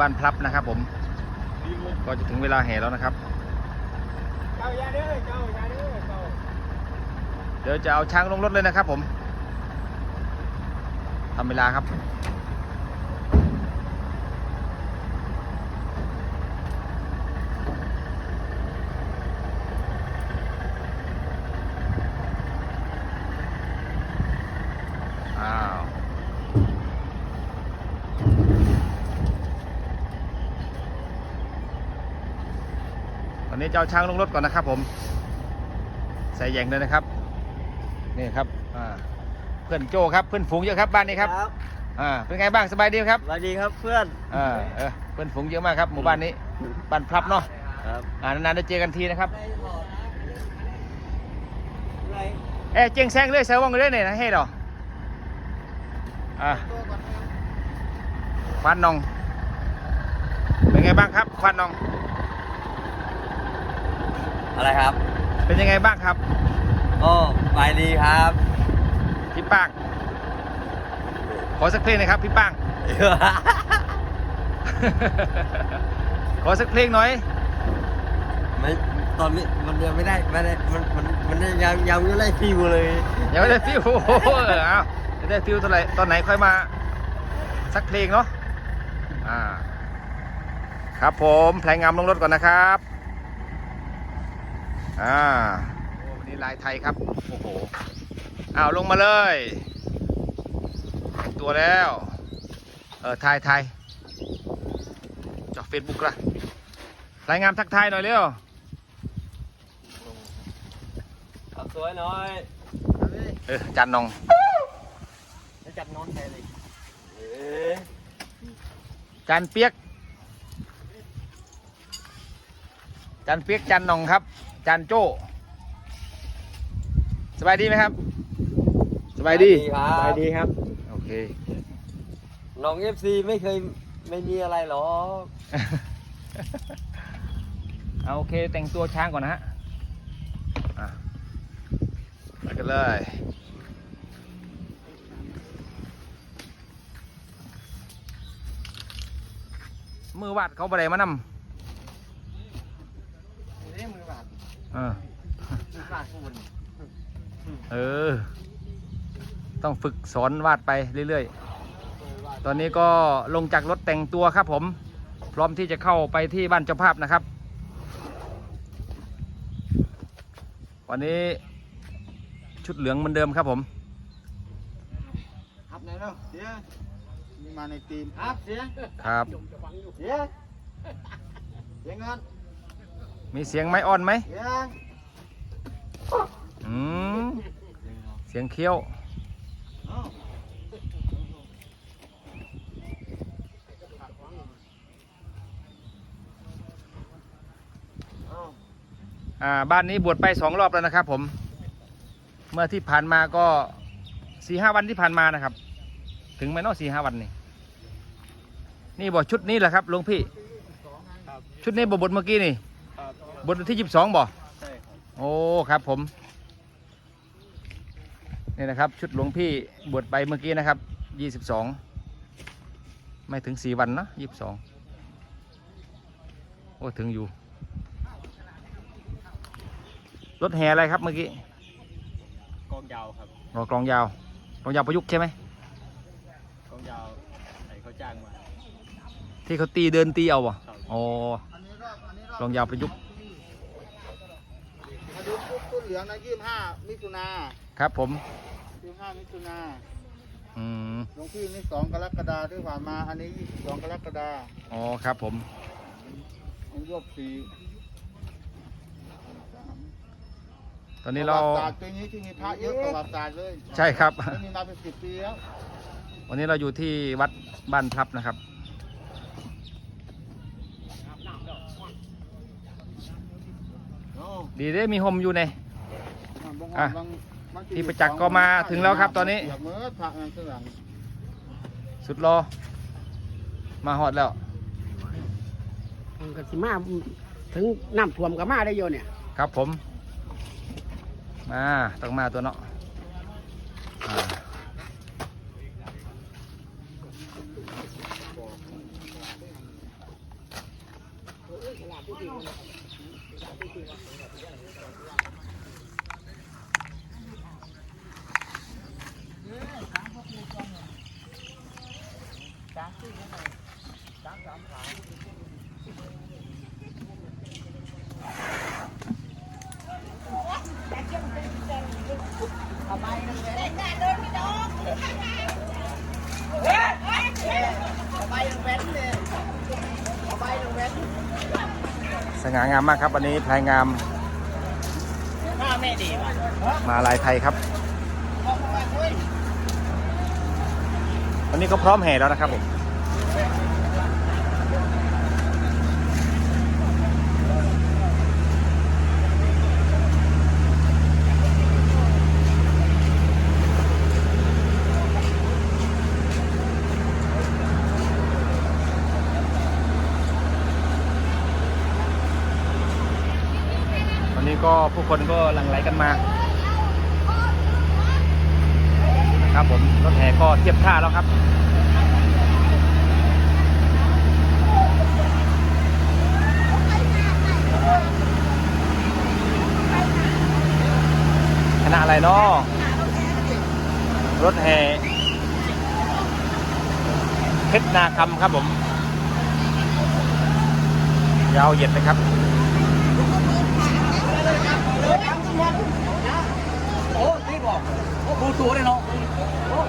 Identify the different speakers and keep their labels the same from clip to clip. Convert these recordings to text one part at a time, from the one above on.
Speaker 1: บ้านพลับนะครับ ผม ก็จะถึงเวลาแห่แล้วนะครับ
Speaker 2: เจ้าอย่าเด้อเจ้าอย่าเด้อเจ้า
Speaker 1: เดี๋ยวจะเอาช้างลงรถเลยนะครับ ผมทำเวลาครับ อ้าว ตอนนี้ จะเอาช้างลงรถก่อนนะครับ ผม ใส่แยงเลยนะครับ นี่ครับอ่าเพื่อนโจครับเพื่อนฝูงเยอะครับบ้านนี้ครับอ่าเป็นไงบ้างสบายดีไหมครับ
Speaker 2: สวัสดีครับเพื่อน
Speaker 1: อ่าเออเพื่อนฝูงเยอะมากครับหมู่บ้านนี้บ้านพลับเนาะ
Speaker 2: ครับ
Speaker 1: อ่านานๆได้เจอกันทีนะครับเอ้ยเจียงแซงเลยเซอร์วงเลยเนี่ยนะเฮ้ดอกอ่าควันนองเป็นไงบ้างครับควันนอง
Speaker 2: อะไรครับ
Speaker 1: เป็นยังไงบ้างครับ
Speaker 2: ก็สบายดีครับ
Speaker 1: พี่ป้างขอสักเพลงหนะครับพี่ป้างขอสักเพลงหน่อย
Speaker 2: ไม่ตอนนี้มันยังไม่ได้ไม่ได้มันมันมันยังยังไม่ได้ฟิวเลย
Speaker 1: ยังไม่ได้ฟิวโอ้โหเออเอาจะได้ฟิวตอนไหนตอนไหนค่อยมาสักเพลงเนาะอ่าครับผมแพลงงามลงรถก่อนนะครับ อ่าโอ้วันนี้ลายไทยครับ โอ้โหอ้าวลงมาเลยแต่งตัวแล้ว เออไทยไทยจอเฟซบุ๊กละรายงานทักทายหน่อยเร็ว
Speaker 2: ขับสวยหน่อย
Speaker 1: เออจันนอง
Speaker 2: จะจับนอนแทนเลยเอ๊ะ
Speaker 1: จันเปียก จันเปียกจันนองครับ จันโจ้สบายดีไหมครับสบายดี
Speaker 2: ครับสบายดีครับ
Speaker 1: โอเค
Speaker 2: น้องเอฟซีไม่เคยไม่มีอะไรหรอก
Speaker 1: เอาโอเคแต่งตัวช้างก่อนนะฮะอะไปกันเลย มือวาดเขาบไดมาน
Speaker 2: นี่มือบาดำ
Speaker 1: เออ
Speaker 2: มือบาดคุณ
Speaker 1: เออ ต้องฝึกสอนวาดไปเรื่อยๆ ตอนนี้ก็ลงจากรถแต่งตัวครับผม พร้อมที่จะเข้าไปที่บ้านเจ้าภาพนะครับ วันนี้ชุดเหลืองเหมือนเดิมครับผม
Speaker 2: ครับไหนเนาะเสียนี่มาในทีมครับเสีย
Speaker 1: ครับ
Speaker 2: เสียเสียเงิน
Speaker 1: มีเสียงไม้อ่อนไหม
Speaker 2: เสีย
Speaker 1: อืมเสียงเคี้ยว
Speaker 2: เอ้าเอ้า
Speaker 1: อ่า บ้านนี้บวชไปสองรอบแล้วนะครับผม เมื่อที่ผ่านมาก็สี่ห้าวันที่ผ่านมานะครับ ถึงไหมเนาะสี่ห้าวันนี่นี่บอกชุดนี้แหละครับหลวงพี่
Speaker 2: ครับ
Speaker 1: ชุดนี้บทบทเมื่อกี้นี่
Speaker 2: ครับ
Speaker 1: บทที่ยี่สิบสองบ่
Speaker 2: ใช่ครับ
Speaker 1: โอ้ครับผมนี่นะครับ ชุดหลวงพี่บวชไปเมื่อกี้นะครับยี่สิบสองไม่ถึงสี่วันนะยี่สิบสองโอ้ถึงอยู่ รถแห่อะไรครับเมื่อกี้
Speaker 2: กองยาวครับ
Speaker 1: รอกลองยาวกลองยาวประยุกต์ใช่ไหม
Speaker 2: กองยาวไหนเขาจ้างมา
Speaker 1: ที่เขาตีเดินตีเอาบ่
Speaker 2: ครับ
Speaker 1: อ๋อ
Speaker 3: อันนี้รอบอันนี้รอบ
Speaker 1: กลองยาวประยุกต์
Speaker 3: มาดูปุ๊บตุ้น เหลืองนะยี่ห้ามิถุนา
Speaker 1: ครับผม
Speaker 3: ยี่ห้ามิถุนา
Speaker 1: อืม
Speaker 3: หลวงพี่นี่สองกรกฎาที่ผ่านมา อันนี้ยี่สิบสองกรกฎา
Speaker 1: อ๋อครับผม
Speaker 3: อันยบสี่สาม
Speaker 1: ตอนนี้เรา
Speaker 3: ประวัติศาสตร์ปีนี้ที่มีพระเยอะประวัติศาสตร์เลย
Speaker 1: ใช่ครับ
Speaker 3: ไม่มีมาเป็นสิบปีแล้ว
Speaker 1: วันนี้เราอยู่ที่วัดบ้านพลับนะครับ
Speaker 3: โอ้
Speaker 1: ดีเด้มีโฮมอยู่ใน
Speaker 3: บาง
Speaker 1: อะ
Speaker 3: บางบาง
Speaker 1: ที่ประจักษ์ก็มาถึงแล้วครับตอนนี้
Speaker 3: เสียบมือพระนั่นข้างหลัง
Speaker 1: สุดรอ มาฮอดแล้ว
Speaker 4: มันก็สิมาถึงน้ำท่วมก็มาได้โยเนี่ย
Speaker 1: ครับผม มาต้องมาตัวเนาะอ่า สง่างามมากครับ วันนี้พลายงาม มาลายไทยครับ วันนี้ก็พร้อมแห่แล้วนะครับผมวันนี้ก็ผู้คนก็หลั่งไหลกันมา ครับผมรถแห่ก็เทียบท่าแล้วครับคณะอะไรเนาะรถแห่เพชรนาคำครับผมยาวเหยียดเลยค รับ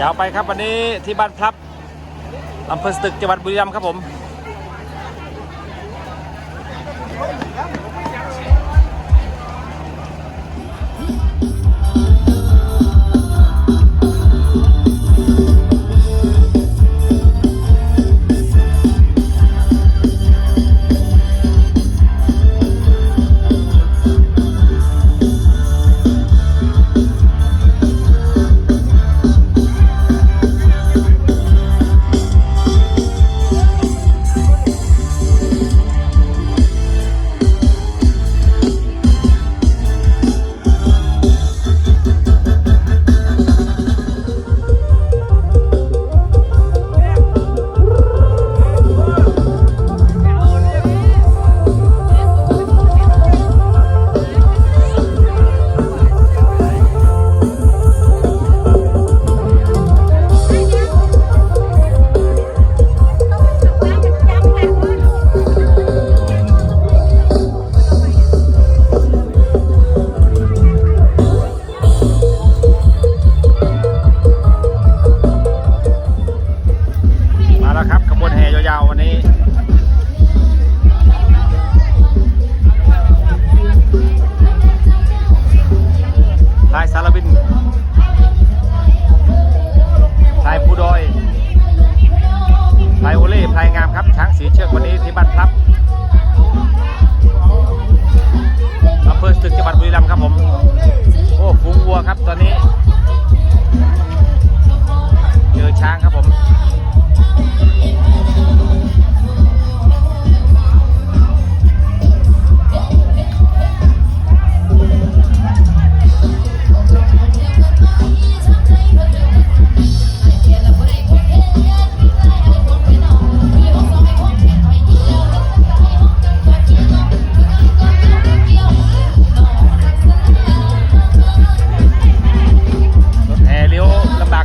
Speaker 1: ยาวไปครับวันนี้ที่บ้านพลับอำเภอสตึกจังหวัดบุรีรัมย์ครับผม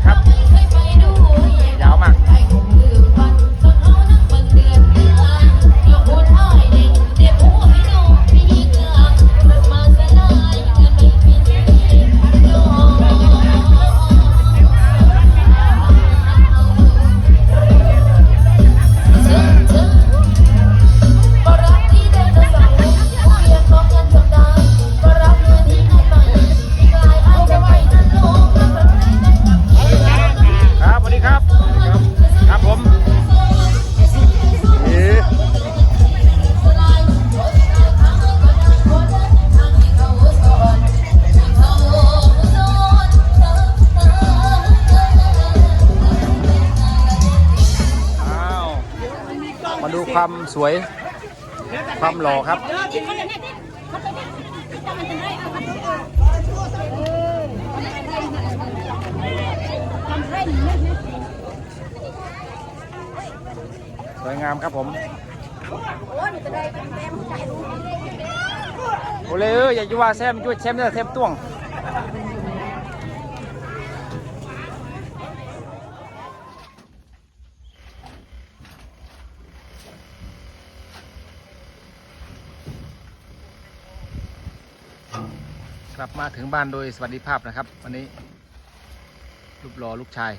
Speaker 1: ครับ ความสวย ความหล่อครับ สวยงามครับผม โอ้เลยเอออย่าอยู่ว่าแซมช่วยแซมเนี่ยแซมต้วง กลับมาถึงบ้านโดยสวัสดิภาพนะครับ วันนี้รูปรอลูกชาย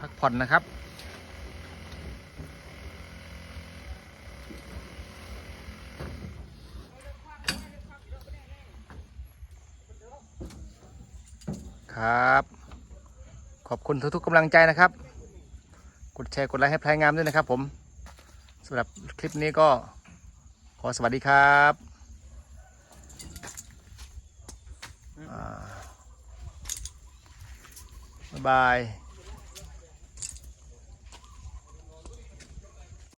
Speaker 1: พักผ่อนนะครับ ครับ ขอบคุณทุกๆกำลังใจนะครับ กดแชร์กดไลค์ให้พลายงามด้วยนะครับผมสำหรับคลิปนี้ก็ อสวัสดีครับบ๊ายบาย